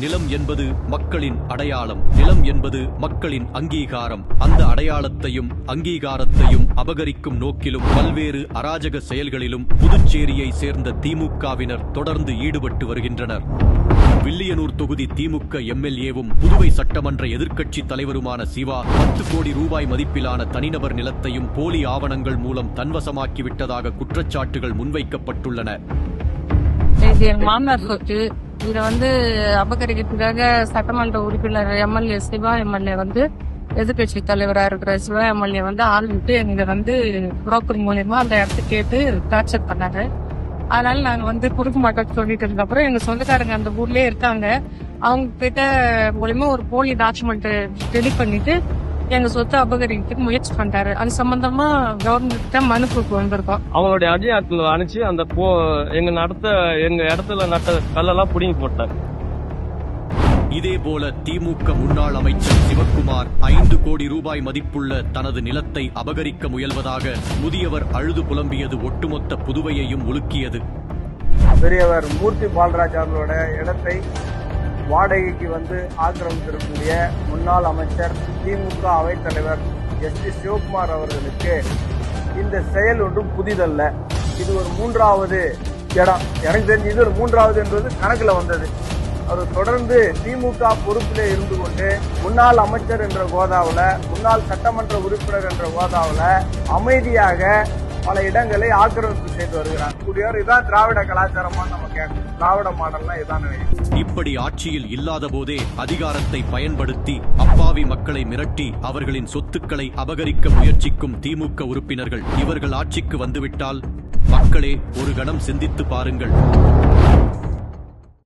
நிலம் என்பது மக்களின் அடையாளம். நிலம் என்பது மக்களின் அங்கீகாரம். அந்த அடையாளத்தையும் அங்கீகாரத்தையும் அபகரிக்கும் நோக்கிலும் பல்வேறு அராஜக செயல்களிலும் புதுச்சேரியை சேர்ந்த திமுகவினர் தொடர்ந்து ஈடுபட்டு வருகின்றனர். வில்லியனூர் தொகுதி திமுக எம்எல்ஏவும் புதுவை சட்டமன்ற எதிர்க்கட்சி தலைவருமான சிவா பத்து கோடி ரூபாய் மதிப்பிலான தனிநபர் நிலத்தையும் போலி ஆவணங்கள் மூலம் தன்வசமாக்கிவிட்டதாக குற்றச்சாட்டுகள் முன்வைக்கப்பட்டுள்ளன. என் மாமனார் சொத்து இத வந்து அபகரிக்கிறதுக்காக சட்டமன்ற உறுப்பினர் எம்எல்ஏ சிவா எம்எல்ஏ வந்து எதிர்கட்சி தலைவரா இருக்கிற சிவா எம்எல்ஏ வந்து ஆள் விட்டு எங்க வந்து புரோக்கர் மூலியமா அந்த இடத்த கேட்டு டார்ச்சர் பண்ணாங்க. அதனால நாங்க வந்து குறுக்கு மக்கள் சொல்லிட்டு இருந்த அப்புறம் எங்க சொந்தக்காரங்க அந்த ஊர்லயே இருக்காங்க. அவங்க கிட்ட மூலியமா ஒரு போலி டாக்குமெண்ட் ரெடி பண்ணிட்டு எங்க சொத்தை அபகரிக்கிறதுக்கு முயற்சி பண்றாரு அது சம்பந்தமா கவர்மெண்ட் மனு கொடுக்க வந்திருக்கோம். அவங்களுடைய அடியாட்கள் அனுப்பிச்சு அந்த போ எங்க நடத்த எங்க இடத்துல நட்ட கல்லெல்லாம் புடிங்கி போட்டார். இதேபோல திமுக முன்னாள் அமைச்சர் சிவக்குமார் ஐந்து கோடி ரூபாய் மதிப்புள்ள தனது நிலத்தை அபகரிக்க முயல்வதாக முதியவர் அழுது புலம்பியது ஒட்டுமொத்த புதுவையையும் உலுக்கியது. பெரியவர் மூர்த்தி பால்ராஜ் அவர்களோட இடத்தை வாடகைக்கு வந்து ஆக்கிரமித்திருக்கக்கூடிய முன்னாள் அமைச்சர் திமுக அவைத்தலைவர் எஸ் டி சிவகுமார் அவர்களுக்கு இந்த செயல் ஒன்றும் புதிதல்ல. இது ஒரு மூன்றாவது இடம். எனக்கு தெரிஞ்சு இது ஒரு மூன்றாவது என்பது கணக்கில் வந்தது. அவர் தொடர்ந்து திமுக பொறுப்பிலே இருந்து கொண்டு முன்னாள் அமைச்சர் என்ற கோதாவில் முன்னாள் சட்டமன்ற உறுப்பினர் என்ற கோதாவில் அமைதியாக பல இடங்களை ஆக்கிரமிப்பு செய்து வருகிறார். கூடியவர் இதான் திராவிட கலாச்சாரமா நம்ம கேட்கணும். திராவிட மாடல்னா இதான் நினைக்கிறேன். இப்படி ஆட்சியில் இல்லாத போதே அதிகாரத்தை பயன்படுத்தி அப்பாவி மக்களை மிரட்டி அவர்களின் சொத்துக்களை அபகரிக்க முயற்சிக்கும் திமுக உறுப்பினர்கள் இவர்கள் ஆட்சிக்கு வந்துவிட்டால் மக்களே ஒரு கணம் சிந்தித்து பாருங்கள்.